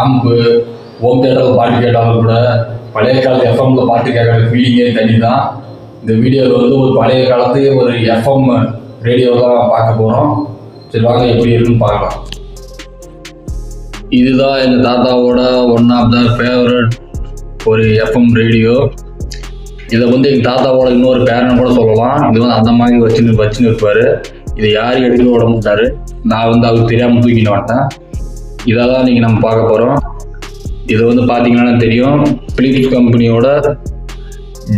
ஆம்பு ஓம் தேட்டரில் பாட்டு கேட்டாலும் கூட பழைய காலத்து எஃப்எம்ல பாட்டு கேட்குற ஃபீலிங்கே தனி தான் இந்த வீடியோவில் வந்து ஒரு பழைய காலத்து ஒரு எஃப்எம் ரேடியோ தான் பார்க்க போகிறோம் சரி வாங்க எப்படி இருக்குன்னு பார்க்கலாம். இதுதான் எங்கள் தாத்தாவோட ஒன் ஆஃப் த ஃபேவரட் ஒரு எஃப்எம் ரேடியோ இதை வந்து எங்கள் தாத்தாவோட இன்னொரு பேரன் கூட சொல்லலாம். இது வந்து அந்த மாதிரி வச்சுன்னு வச்சுன்னு இருப்பார். இதை யார் எடுக்க விட மாட்டாரு? நான் வந்து அவருக்கு தெரியாமல் தூக்கின்னு வந்துட்டேன். இதை தான் நீங்கள் நம்ம பார்க்க போகிறோம் இது வந்து பார்த்தீங்கன்னா தெரியும். பிலிப்ஸ் கம்பெனியோட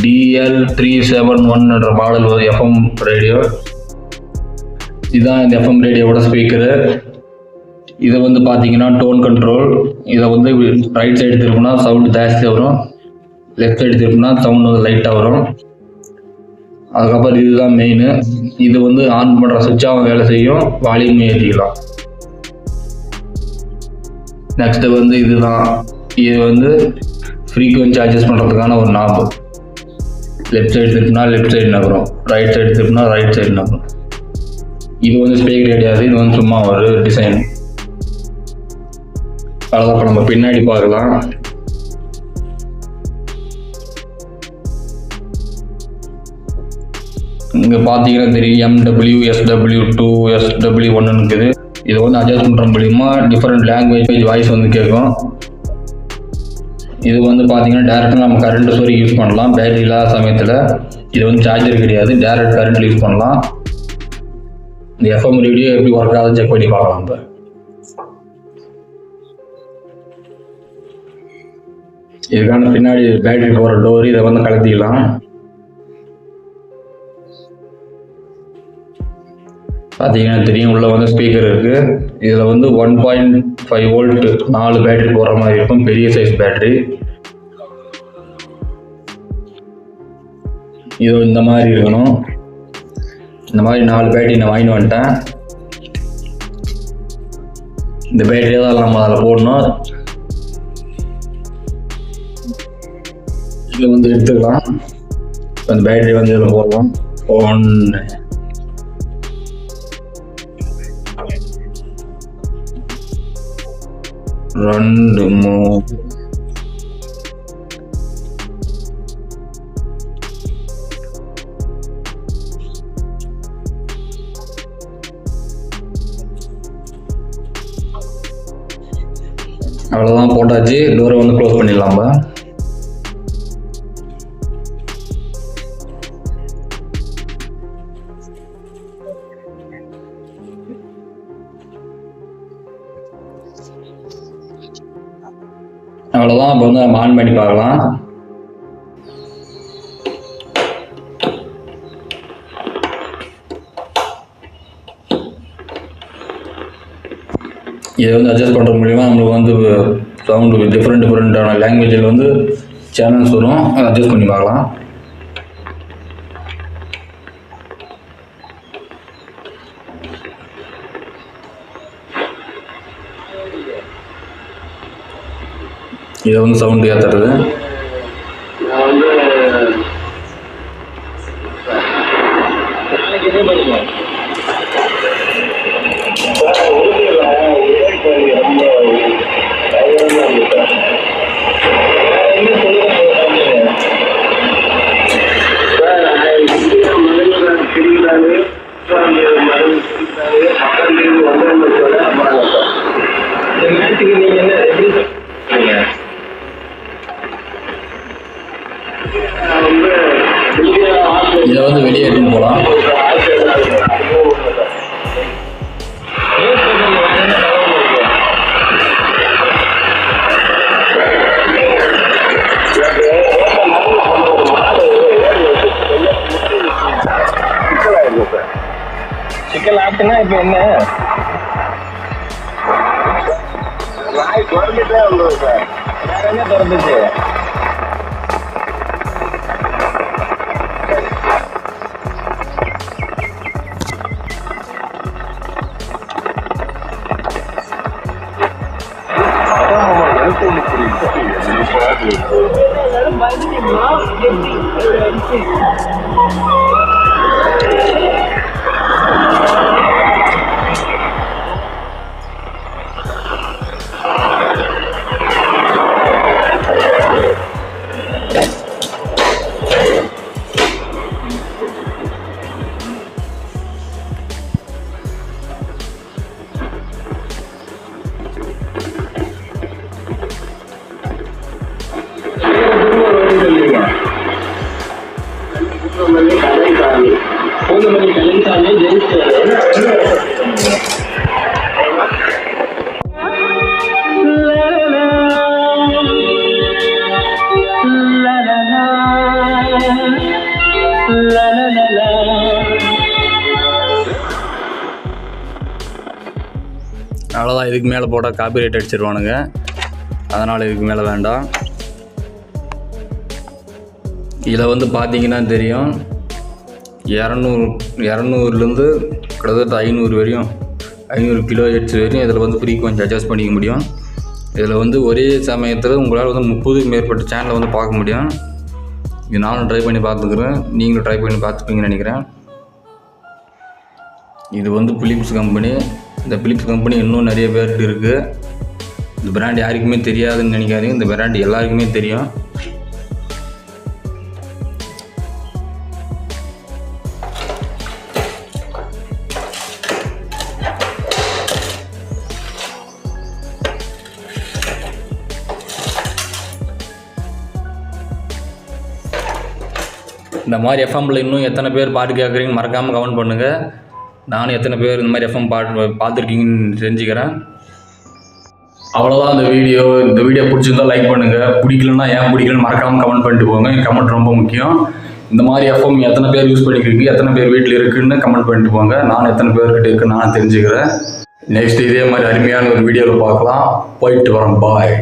டிஎல் த்ரீ செவன் ஒன்ன்ற மாடல் எஃப்எம் ரேடியோ இதுதான் இந்த எஃப்எம் ரேடியோவோட ஸ்பீக்கரு இதை வந்து பார்த்தீங்கன்னா டோன் கண்ட்ரோல் இதை வந்து ரைட் சைடு திருப்பினா சவுண்டு ஜாஸ்தியாக வரும். லெஃப்ட் சைடு திருப்பினா சவுண்ட் வந்து லைட்டாக வரும். அதுக்கப்புறம் இதுதான் மெயின் இது வந்து ஆன் பண்ணுற சுவிட்சாகவும் வேலை செய்யும். வால்யூம் ஏற்றிக்கலாம் நெக்ஸ்ட்டு வந்து இதுதான். இது வந்து ஃப்ரீக்குவென்சி அட்ஜஸ்ட் பண்ணுறதுக்கான ஒரு நாப்பு லெஃப்ட் சைடு திருப்பினா லெஃப்ட் சைடு நகரும். ரைட் சைடு திருப்பினா ரைட் சைடு நகரும். இது வந்து ஸ்பீக்கர் கிடையாது. இது வந்து சும்மா ஒரு டிசைன் அதான் இப்போ நம்ம பின்னாடி பார்க்கலாம் இங்கே பார்த்தீங்கன்னா தெரியும் எம்டபிள்யூ எஸ்டபிள்யூ டூ எஸ்டபிள்யூ ஒன்றுன்னு இருக்குது இதை வந்து அட்ஜஸ்ட் பண்ணுற மூலியமா டிஃப்ரெண்ட் லாங்குவேஜ் வாய்ஸ் வந்து கேட்கும் இது வந்து பார்த்தீங்கன்னா டேரெக்டாக நம்ம கரண்ட் சோரி யூஸ் பண்ணலாம். பேட்டரி இல்லாத சமயத்தில் இது வந்து சார்ஜர் கிடையாது. டேரக்ட் கரண்ட் யூஸ் பண்ணலாம். இந்த எஃப்எம் ரேடியோ எப்படி ஒர்க் ஆகுது செக் பண்ணி பார்க்கலாம் இப்போ. இதுக்கான பின்னாடி பேட்டரி போகிற டோர் இதை வந்து கலத்திக்கலாம் பார்த்தீங்கன்னா தெரியும் உள்ள வந்து ஸ்பீக்கர் இருக்கு. இதில் வந்து ஒன் பாயிண்ட் ஃபைவ் வோல்ட் நாலு பேட்டரி போடுற மாதிரி இருக்கும் பெரிய சைஸ் பேட்டரி இது இந்த மாதிரி இருக்கணும். இந்த மாதிரி நாலு பேட்டரி நான் வாங்கிட்டு வந்துட்டேன். இந்த பேட்டரியை தான் நம்ம அதில் போடணும். இதில் வந்து எடுத்துக்கலாம். அந்த பேட்டரி வந்து இதில் போடலாம் ஒன்று ரெண்டு மூணு அவ்வளோதான் போட்டாச்சு. டோரை வந்து க்ளோஸ் பண்ணிடலாம்ப. அவ்வளோதான் இப்போ வந்து நம்ம ஆன் பண்ணி பார்க்கலாம். இதை வந்து அட்ஜஸ்ட் பண்ணுற மூலிமா நம்மளுக்கு வந்து சவுண்டு டிஃப்ரெண்ட் டிஃப்ரெண்ட்டான லாங்குவேஜில் வந்து சேனல்ஸ் வரும். அதை அட்ஜஸ்ட் பண்ணி பார்க்கலாம். இதை வந்து சவுண்டு ஏற்றுறது இதை வந்து வெளியே எடுத்துன்னு போகலாம். சிக்கல் ஆச்சுன்னா இப்ப என்ன? நாய் திறந்துட்டே வந்தது சார். வேற என்ன திறந்துச்சு? Why did your mouth get the அவ்வளோதான் இதுக்கு மேலே போட்டால் காப்பி ரேட் அடிச்சிருவானுங்க. அதனால் இதுக்கு மேலே வேண்டாம். இதில் வந்து பார்த்தீங்கன்னா தெரியும். இரநூறு இரநூறுலேருந்து கிட்டத்தட்ட ஐநூறு வரையும் ஐநூறு கிலோ ஹெட்ஸ் வரையும் இதில் வந்து ஃப்ரீக்வன்சி அட்ஜஸ்ட் பண்ணிக்க முடியும். இதில் வந்து ஒரே சமயத்தில் உங்களால் வந்து முப்பதுக்கு மேற்பட்ட சேனலை வந்து பார்க்க முடியும். இது நானும் ட்ரை பண்ணி பார்த்துக்கிறேன். நீங்களும் ட்ரை பண்ணி பார்த்துப்பீங்கன்னு நினைக்கிறேன். இது வந்து பிலிப்ஸ் கம்பெனி இந்த பிலிப்ஸ் கம்பெனி இன்னும் நிறைய பேர்கிட்ட இருக்குது இந்த பிராண்ட் யாருக்குமே தெரியாதுன்னு நினைக்காதீங்க. இந்த பிராண்ட் எல்லாருக்குமே தெரியும். இந்த மாதிரி எஃப்எம்மில் இன்னும் எத்தனை பேர் பாட்டு கேட்குறீங்கன்னு மறக்காமல் கமெண்ட் பண்ணுங்கள் நானும் எத்தனை பேர் இந்த மாதிரி எஃப்எம் பாட் பார்த்துருக்கீங்கன்னு தெரிஞ்சுக்கிறேன். அவ்வளோதான் அந்த வீடியோ. இந்த வீடியோ பிடிச்சிருந்தா லைக் பண்ணுங்கள் பிடிக்கலன்னா ஏன் பிடிக்கலன்னு மறக்காமல் கமெண்ட் பண்ணிட்டு போங்க. கமெண்ட் ரொம்ப முக்கியம். இந்த மாதிரி எஃப்எம் எத்தனை பேர் யூஸ் பண்ணிக்கிறீங்க எத்தனை பேர் வீட்டில் இருக்குன்னு கமெண்ட் பண்ணிட்டு போங்க. நான் எத்தனை பேர்கிட்ட இருக்குன்னு நான் தெரிஞ்சுக்கிறேன். நெக்ஸ்ட் இதே மாதிரி அருமையான ஒரு வீடியோவில் பார்க்கலாம். போயிட்டு வரேன் பாய்